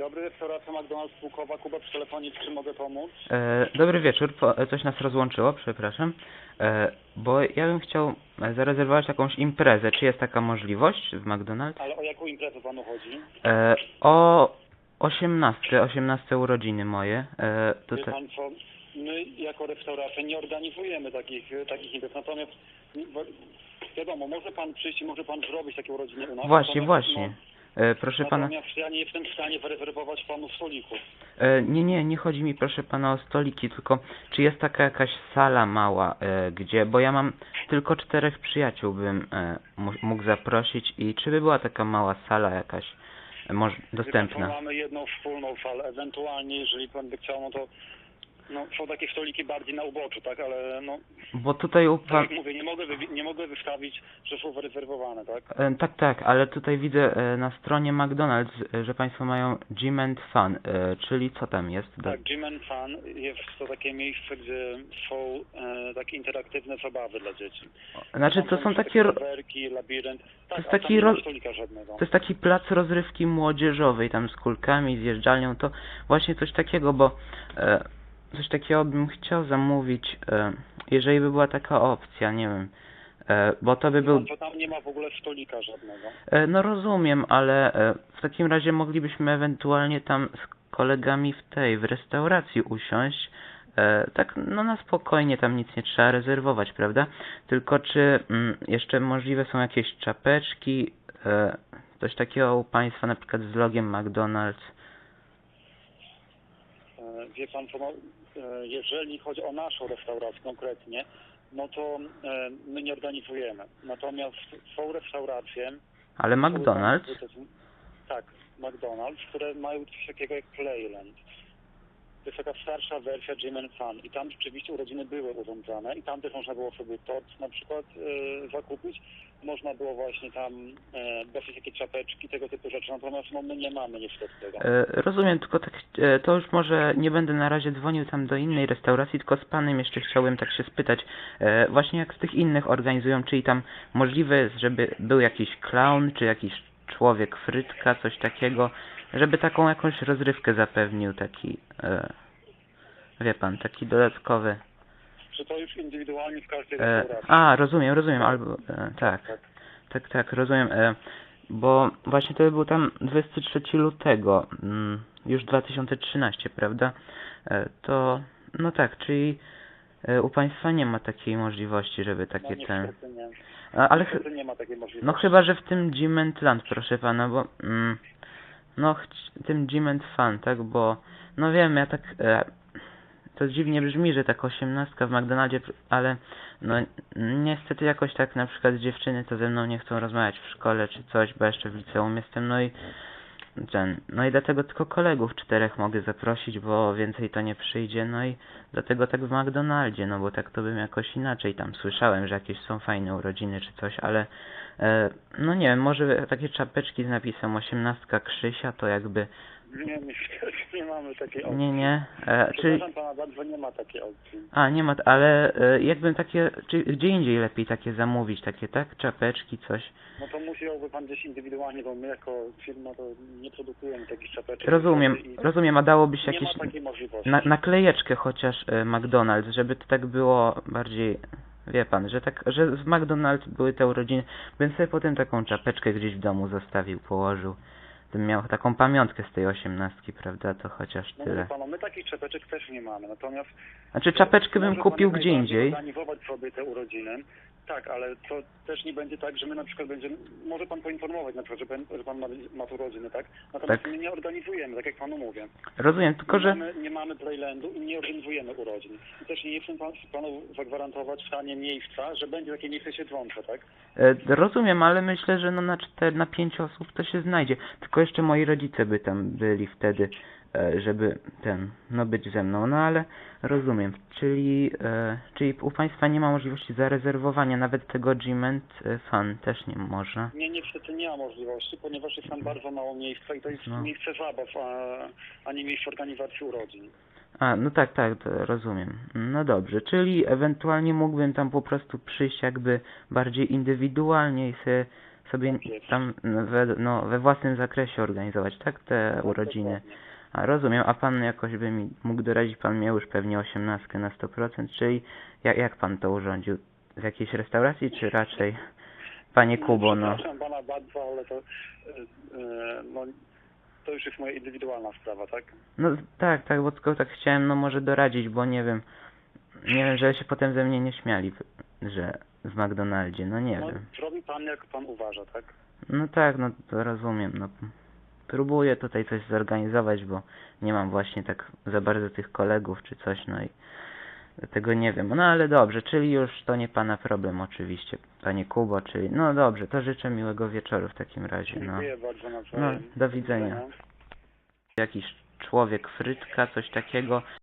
dobry, restauracja McDonald's Pukowa, Kuba przy telefonie, czy mogę pomóc? E, dobry wieczór, po, e, coś nas rozłączyło, przepraszam. E, bo ja bym chciał e, zarezerwować jakąś imprezę. Czy jest taka możliwość w McDonald's? Ale o jaką imprezę panu chodzi? E, o 18, 18 urodziny moje. E, Wie tutaj, pan co, my jako restauracja nie organizujemy takich, takich imprez, natomiast wi- wiadomo, może pan przyjść i może pan zrobić takie urodziny u nas. właśnie, natomiast, właśnie. E, proszę pana. natomiast ja nie jestem w stanie zarezerwować panu stoliku. E, nie, nie, nie chodzi mi proszę pana o stoliki, tylko czy jest taka jakaś sala mała, e, gdzie, bo ja mam tylko czterech przyjaciół bym e, mu- mógł zaprosić i czy by była taka mała sala jakaś e, moż, Wie pan, dostępna? mamy jedną wspólną salę, ewentualnie jeżeli pan by chciał, no to no, są takie stoliki bardziej na uboczu, tak, ale no, Bo tutaj u tak pan... jak mówię, nie mogę, nie mogę wystawić, że są zarezerwowane, tak? E, tak, tak, ale tutaj widzę e, na stronie McDonald's, e, że państwo mają Gym and Fun, e, czyli co tam jest? Do... Tak, Gym and Fun jest to takie miejsce, gdzie są e, takie interaktywne zabawy dla dzieci. Znaczy to są takie... ro- rowerki, labirynt. Tak, jest ale taki ro-. To jest taki plac rozrywki młodzieżowej, tam z kulkami, zjeżdżalnią, to właśnie coś takiego, bo e, coś takiego bym chciał zamówić, e, jeżeli by była taka opcja, nie wiem, e, bo to by był, To tam nie ma w ogóle stolika żadnego. e, no rozumiem, ale e, w takim razie moglibyśmy ewentualnie tam z kolegami w tej, w restauracji usiąść, e, tak no na spokojnie, tam nic nie trzeba rezerwować, prawda? Tylko czy mm, jeszcze możliwe są jakieś czapeczki, e, coś takiego u Państwa, na przykład z logiem McDonald's? Wie pan no, e, jeżeli chodzi o naszą restaurację konkretnie, no to e, my nie organizujemy. Natomiast są restauracje... Ale McDonald's? Tak, McDonald's, które mają coś takiego jak Playland. To jest taka starsza wersja and Fun i tam rzeczywiście urodziny były urządzane i tam też można było sobie tort na przykład e, zakupić. Można było właśnie tam e, dostać jakieś czapeczki, tego typu rzeczy, natomiast no, my nie mamy niestety tego. E, rozumiem, tylko tak, e, to już może nie będę na razie dzwonił tam do innej restauracji, tylko z Panem jeszcze chciałem tak się spytać, e, właśnie jak z tych innych organizują, czyli tam możliwe jest, żeby był jakiś clown, czy jakiś człowiek frytka, coś takiego, żeby taką jakąś rozrywkę zapewnił, taki, e, wie Pan, taki dodatkowy. Czy to już indywidualnie w każdej E, a, rozumiem, rozumiem, albo, e, tak. Tak. Tak, tak, rozumiem. E, bo właśnie to by był tam 23 lutego, mm, już 2013, prawda? E, to, no tak, czyli e, u Państwa nie ma takiej możliwości, żeby takie no, ten... A, ale ch- nie ma takiej możliwości. no chyba, że w tym Gym and Land, proszę Pana, bo... Mm, no, tym Gym and Fun, tak, bo... No wiem, ja tak... E, to dziwnie brzmi, że tak osiemnastka w McDonaldzie, ale no niestety jakoś tak na przykład dziewczyny to ze mną nie chcą rozmawiać w szkole czy coś, bo jeszcze w liceum jestem, no i ten, no i dlatego tylko kolegów czterech mogę zaprosić, bo więcej to nie przyjdzie, no i dlatego tak w McDonaldzie, no bo tak to bym jakoś inaczej tam słyszałem, że jakieś są fajne urodziny czy coś, ale e, no nie wiem, może takie czapeczki z napisem osiemnastka Krzysia to jakby, Nie, niestety nie mamy takiej opcji. nie, nie, e, czyli Przepraszam pana bardzo, nie ma takiej opcji. A, nie ma, ale e, jakbym takie, czy gdzie indziej lepiej takie zamówić, takie, tak? Czapeczki, coś. No to musiałby pan gdzieś indywidualnie, bo my jako firma to nie produkujemy takich czapeczek. Rozumiem, I rozumiem, a dałoby się nie jakieś ma takiej możliwości. na, naklejeczkę chociaż e, McDonald's, żeby to tak było bardziej, wie pan, że tak, że w McDonald's były te urodziny, bym sobie potem taką czapeczkę gdzieś w domu zostawił, położył. Bym miał taką pamiątkę z tej osiemnastki, prawda, to chociaż No tyle. wie pan, no my takich czapeczek też nie mamy, natomiast... Znaczy czapeczkę bym kupił gdzie indziej. organizować sobie te urodziny. Tak, ale to też nie będzie tak, że my na przykład będziemy... Może pan poinformować na przykład, że pan, że pan ma, ma tu urodziny, tak? Natomiast Tak. my nie organizujemy, tak jak panu mówię. Rozumiem, tylko nie, że... mamy, nie mamy playlandu i nie organizujemy urodzin. I też nie jestem pan, panu zagwarantować w stanie miejsca, że będzie takie miejsce siedzące, tak? E, rozumiem, ale myślę, że no na cztery, na pięć osób to się znajdzie. Tylko jeszcze moi rodzice by tam byli wtedy, żeby ten, no być ze mną. No ale rozumiem, czyli, e, czyli u Państwa nie ma możliwości zarezerwowania nawet tego Gym and e, Fun też nie można. Nie, niestety nie ma możliwości, ponieważ jest tam bardzo mało miejsca i to jest No. miejsce zabaw, a, a nie miejsce organizacji urodzin. A, no tak, tak, rozumiem. No dobrze, czyli ewentualnie mógłbym tam po prostu przyjść jakby bardziej indywidualnie i sobie sobie Tak tam we, no, we własnym zakresie organizować, tak? Te No, urodziny. dokładnie. A rozumiem, a pan jakoś by mi mógł doradzić, pan miał już pewnie osiemnastkę na 100%, czyli jak, jak pan to urządził? W jakiejś restauracji, czy raczej, panie Kubo, no? Przepraszam pana bardzo, ale to, y, y, no, to już jest moja indywidualna sprawa, tak? No tak, tak, bo tylko tak chciałem, no może doradzić, bo nie wiem, nie wiem, że się potem ze mnie nie śmiali, że w McDonaldzie, no nie No, wiem. robi pan jak pan uważa, tak? No tak, no to rozumiem, no. Próbuję tutaj coś zorganizować, bo nie mam właśnie tak za bardzo tych kolegów czy coś, no i tego nie wiem. No ale dobrze, czyli już to nie pana problem oczywiście, panie Kubo, czyli no dobrze, to życzę miłego wieczoru w takim razie, no. Dziękuję bardzo No, nawzajem. do widzenia. Jakiś człowiek, frytka, coś takiego,